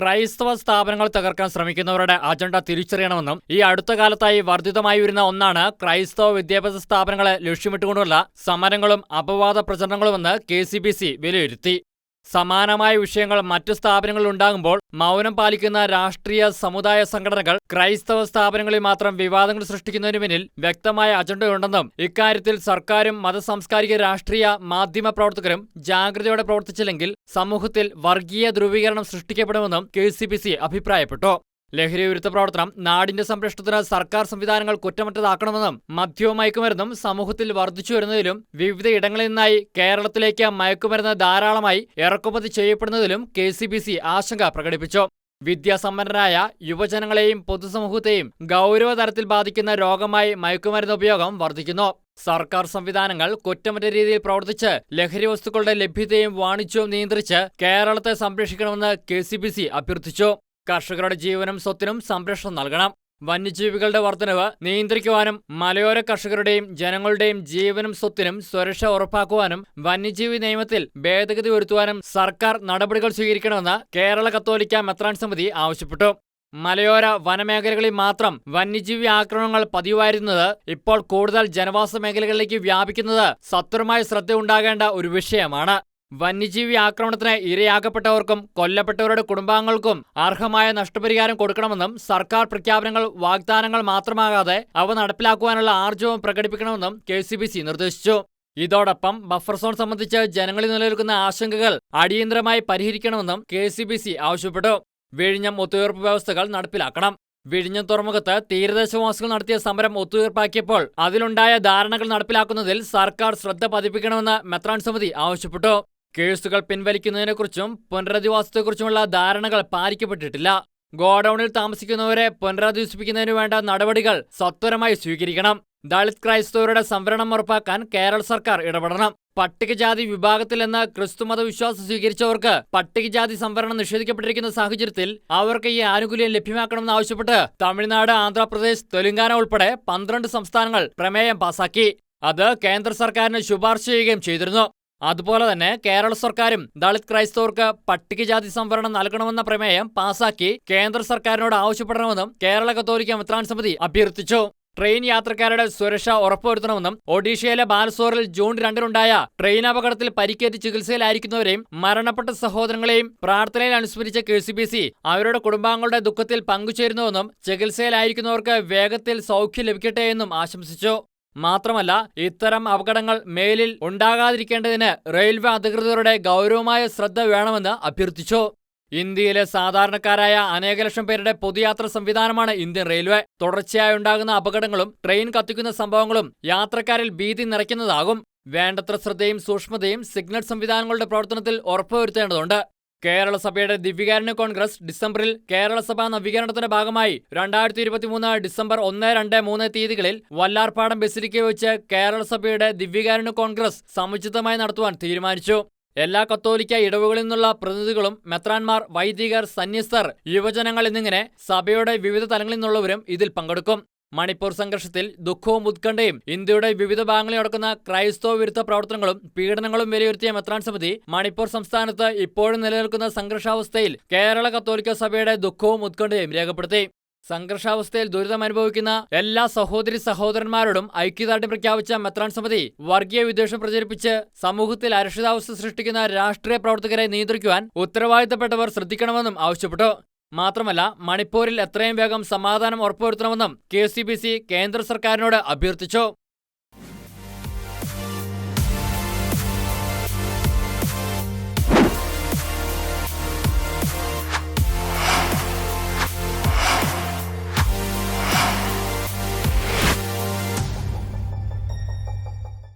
ക്രൈസ്തവ സ്ഥാപനങ്ങൾ തകർക്കാൻ ശ്രമിക്കുന്നവരുടെ അജണ്ട തിരിച്ചറിയണമെന്നും ഈ അടുത്ത കാലത്തായി വർദ്ധിതമായി വരുന്ന ഒന്നാണ് ക്രൈസ്തവ വിദ്യാഭ്യാസ സ്ഥാപനങ്ങളെ ലക്ഷ്യമിട്ടുകൊണ്ടുള്ള സമരങ്ങളും അപവാദ പ്രചരണങ്ങളുമെന്ന് കെ വിലയിരുത്തി. സമാനമായ വിഷയങ്ങൾ മറ്റു സ്ഥാപനങ്ങളിൽ ഉണ്ടാകുമ്പോൾ മൗനം പാലിക്കുന്ന രാഷ്ട്രീയ സമുദായ സംഘടനകൾ ക്രൈസ്തവ സ്ഥാപനങ്ങളിൽ മാത്രം വിവാദങ്ങൾ സൃഷ്ടിക്കുന്നതിന് പിന്നിൽ വ്യക്തമായ അജണ്ടയുണ്ടെന്നും ഇക്കാര്യത്തിൽ സർക്കാരും മതസാംസ്കാരിക രാഷ്ട്രീയ മാധ്യമ പ്രവർത്തകരും ജാഗ്രതയോടെ പ്രവർത്തിച്ചില്ലെങ്കിൽ സമൂഹത്തിൽ വർഗീയ ധ്രുവീകരണം സൃഷ്ടിക്കപ്പെടുമെന്നും കെ അഭിപ്രായപ്പെട്ടു. ലഹരിവിരുദ്ധ പ്രവർത്തനം നാടിന്റെ സംരക്ഷണത്തിന് സർക്കാർ സംവിധാനങ്ങൾ കുറ്റമറ്റതാക്കണമെന്നും മദ്യവും മയക്കുമരുന്നും സമൂഹത്തിൽ വർദ്ധിച്ചു വരുന്നതിലും വിവിധ ഇടങ്ങളിൽ നിന്നായി കേരളത്തിലേക്ക് മയക്കുമരുന്ന് ധാരാളമായി ഇറക്കുമതി ചെയ്യപ്പെടുന്നതിലും കെ ആശങ്ക പ്രകടിപ്പിച്ചു. വിദ്യാസമ്പന്നരായ യുവജനങ്ങളെയും പൊതുസമൂഹത്തെയും ഗൗരവതരത്തിൽ ബാധിക്കുന്ന രോഗമായി മയക്കുമരുന്ന് ഉപയോഗം വർദ്ധിക്കുന്നു. സർക്കാർ സംവിധാനങ്ങൾ കുറ്റമറ്റ രീതിയിൽ പ്രവർത്തിച്ച് ലഹരി വസ്തുക്കളുടെ ലഭ്യതയും വാണിജ്യവും നിയന്ത്രിച്ച് കേരളത്തെ സംരക്ഷിക്കണമെന്ന് കെ അഭ്യർത്ഥിച്ചു. കർഷകരുടെ ജീവനും സ്വത്തിനും സംരക്ഷണം നൽകണം. വന്യജീവികളുടെ വർധനവ് നിയന്ത്രിക്കുവാനും മലയോര കർഷകരുടെയും ജനങ്ങളുടെയും ജീവനും സ്വത്തിനും സുരക്ഷ ഉറപ്പാക്കുവാനും വന്യജീവി നിയമത്തിൽ ഭേദഗതി വരുത്തുവാനും സർക്കാർ നടപടികൾ സ്വീകരിക്കണമെന്ന് കേരള കത്തോലിക്ക മെത്രാൻ സമിതി ആവശ്യപ്പെട്ടു. മലയോര വനമേഖലകളിൽ മാത്രം വന്യജീവി ആക്രമണങ്ങൾ പതിവായിരുന്നത് ഇപ്പോൾ കൂടുതൽ ജനവാസ മേഖലകളിലേക്ക് വ്യാപിക്കുന്നത് സത്വരമായ ശ്രദ്ധ ഉണ്ടാകേണ്ട ഒരു വിഷയമാണ്. വന്യജീവി ആക്രമണത്തിന് ഇരയാക്കപ്പെട്ടവർക്കും കൊല്ലപ്പെട്ടവരുടെ കുടുംബാംഗങ്ങൾക്കും അർഹമായ നഷ്ടപരിഹാരം കൊടുക്കണമെന്നും സർക്കാർ പ്രഖ്യാപനങ്ങൾ വാഗ്ദാനങ്ങൾ മാത്രമാകാതെ അവ നടപ്പിലാക്കുവാനുള്ള ആർജവം പ്രകടിപ്പിക്കണമെന്നും കെ നിർദ്ദേശിച്ചു. ഇതോടൊപ്പം ബഫർ സോൺ സംബന്ധിച്ച് ജനങ്ങളിൽ നിലനിൽക്കുന്ന ആശങ്കകൾ അടിയന്തരമായി പരിഹരിക്കണമെന്നും കെ ആവശ്യപ്പെട്ടു. വിഴിഞ്ഞം ഒത്തുതീർപ്പ് വ്യവസ്ഥകൾ നടപ്പിലാക്കണം. വിഴിഞ്ഞം തുറമുഖത്ത് തീരദേശവാസികൾ നടത്തിയ സമരം ഒത്തുതീർപ്പാക്കിയപ്പോൾ അതിലുണ്ടായ ധാരണകൾ നടപ്പിലാക്കുന്നതിൽ സർക്കാർ ശ്രദ്ധ പതിപ്പിക്കണമെന്ന് മെത്രാൻ സമിതി ആവശ്യപ്പെട്ടു. കേസുകൾ പിൻവലിക്കുന്നതിനെക്കുറിച്ചും പുനരധിവാസത്തെക്കുറിച്ചുമുള്ള ധാരണകൾ പാലിക്കപ്പെട്ടിട്ടില്ല. ഗോഡൌണിൽ താമസിക്കുന്നവരെ പുനരധിവസിപ്പിക്കുന്നതിനു വേണ്ട നടപടികൾ സത്വരമായി സ്വീകരിക്കണം. ദളിത് ക്രൈസ്തവരുടെ സംവരണം ഉറപ്പാക്കാൻ കേരള സർക്കാർ ഇടപെടണം. പട്ടികജാതി വിഭാഗത്തിൽ നിന്ന് ക്രിസ്തുമത വിശ്വാസം സ്വീകരിച്ചവർക്ക് പട്ടികജാതി സംവരണം നിഷേധിക്കപ്പെട്ടിരിക്കുന്ന സാഹചര്യത്തിൽ അവർക്ക് ഈ ആനുകൂല്യം ലഭ്യമാക്കണമെന്ന് ആവശ്യപ്പെട്ട് തമിഴ്നാട് ആന്ധ്രാപ്രദേശ് തെലുങ്കാന ഉൾപ്പെടെ പന്ത്രണ്ട് സംസ്ഥാനങ്ങൾ പ്രമേയം പാസാക്കി. അത് കേന്ദ്ര സർക്കാരിന് ശുപാർശ ചെയ്യുകയും ചെയ്തിരുന്നു. അതുപോലെ തന്നെ കേരള സർക്കാരും ദളിത് ക്രൈസ്തവർക്ക് പട്ടികജാതി സംവരണം നൽകണമെന്ന പ്രമേയം പാസാക്കി കേന്ദ്ര സർക്കാരിനോട് ആവശ്യപ്പെടണമെന്നും കേരള കത്തോലിക്ക മിത്രാൻ സമിതി അഭ്യർത്ഥിച്ചു. ട്രെയിൻ യാത്രക്കാരുടെ സുരക്ഷ ഉറപ്പുവരുത്തണമെന്നും ഒഡീഷയിലെ ബാലസോറിൽ ജൂൺ രണ്ടിനുണ്ടായ ട്രെയിൻ അപകടത്തിൽ പരിക്കേറ്റ് ചികിത്സയിലായിരിക്കുന്നവരെയും മരണപ്പെട്ട സഹോദരങ്ങളെയും പ്രാർത്ഥനയിൽ അനുസ്മരിച്ച കെ സി ബി സി അവരുടെ കുടുംബാംഗങ്ങളുടെ ദുഃഖത്തിൽ പങ്കുചേരുന്നുവെന്നും ചികിത്സയിലായിരിക്കുന്നവർക്ക് വേഗത്തിൽ സൗഖ്യം ലഭിക്കട്ടെ എന്നും ആശംസിച്ചു. മാത്രമല്ല ഇത്തരം അപകടങ്ങൾ മേലിൽ ഉണ്ടാകാതിരിക്കേണ്ടതിന് റെയിൽവേ അധികൃതരുടെ ഗൗരവമായ ശ്രദ്ധ വേണമെന്ന് അഭ്യർത്ഥിച്ചു. ഇന്ത്യയിലെ സാധാരണക്കാരായ അനേക ലക്ഷം പേരുടെ പൊതുയാത്ര സംവിധാനമാണ് ഇന്ത്യൻ റെയിൽവേ. തുടർച്ചയായി ഉണ്ടാകുന്ന അപകടങ്ങളും ട്രെയിൻ കത്തിക്കുന്ന സംഭവങ്ങളും യാത്രക്കാരിൽ ഭീതി നിറയ്ക്കുന്നതാകും. വേണ്ടത്ര ശ്രദ്ധയും സൂക്ഷ്മതയും സിഗ്നൽ സംവിധാനങ്ങളുടെ പ്രവർത്തനത്തിൽ ഉറപ്പുവരുത്തേണ്ടതുണ്ട്. കേരള സഭയുടെ ദിവ്യകാരുണ്യ കോൺഗ്രസ് ഡിസംബറിൽ കേരളസഭാ നവീകരണത്തിന്റെ ഭാഗമായി രണ്ടായിരത്തി ഇരുപത്തിമൂന്ന് ഡിസംബർ ഒന്ന് രണ്ട് മൂന്ന് തീയതികളിൽ വല്ലാർപാടം ബസിലിക്ക വെച്ച് കേരളസഭയുടെ ദിവ്യകാരുണ്യ കോൺഗ്രസ് സമുചിതമായി നടത്തുവാൻ തീരുമാനിച്ചു. എല്ലാ കത്തോലിക്ക ഇടവുകളിൽ നിന്നുള്ള പ്രതിനിധികളും മെത്രാൻമാർ വൈദികർ സന്യസ്തർ യുവജനങ്ങൾ എന്നിങ്ങനെ സഭയുടെ വിവിധ തലങ്ങളിൽ നിന്നുള്ളവരും ഇതിൽ പങ്കെടുക്കും. മണിപ്പൂർ സംഘർഷത്തിൽ ദുഃഖവും ഉത്കണ്ഠയും ഇന്ത്യയുടെ വിവിധ ഭാഗങ്ങളിൽ നടക്കുന്ന ക്രൈസ്തവ വിരുദ്ധ പ്രവർത്തനങ്ങളും പീഡനങ്ങളും വിലയിരുത്തിയ മെത്രാൻ സമിതി മണിപ്പൂർ സംസ്ഥാനത്ത് ഇപ്പോഴും നിലനിൽക്കുന്ന സംഘർഷാവസ്ഥയിൽ കേരള കത്തോലിക്ക സഭയുടെ ദുഃഖവും ഉത്കണ്ഠയും രേഖപ്പെടുത്തി. സംഘർഷാവസ്ഥയിൽ ദുരിതം അനുഭവിക്കുന്ന എല്ലാ സഹോദരി സഹോദരന്മാരോടും ഐക്യദാർഢ്യം പ്രഖ്യാപിച്ച മെത്രാൻ സമിതി വർഗീയ വിദ്വേഷം പ്രചരിപ്പിച്ച് സമൂഹത്തിൽ അരക്ഷിതാവസ്ഥ സൃഷ്ടിക്കുന്ന രാഷ്ട്രീയ പ്രവർത്തകരെ നിയന്ത്രിക്കുവാൻ ഉത്തരവാദിത്തപ്പെട്ടവർ ശ്രദ്ധിക്കണമെന്നും ആവശ്യപ്പെട്ടു. മാത്രമല്ല മണിപ്പൂരിൽ എത്രയും വേഗം സമാധാനം ഉറപ്പുവരുത്തണമെന്നും കെ കേന്ദ്ര സർക്കാരിനോട് അഭ്യർത്ഥിച്ചു.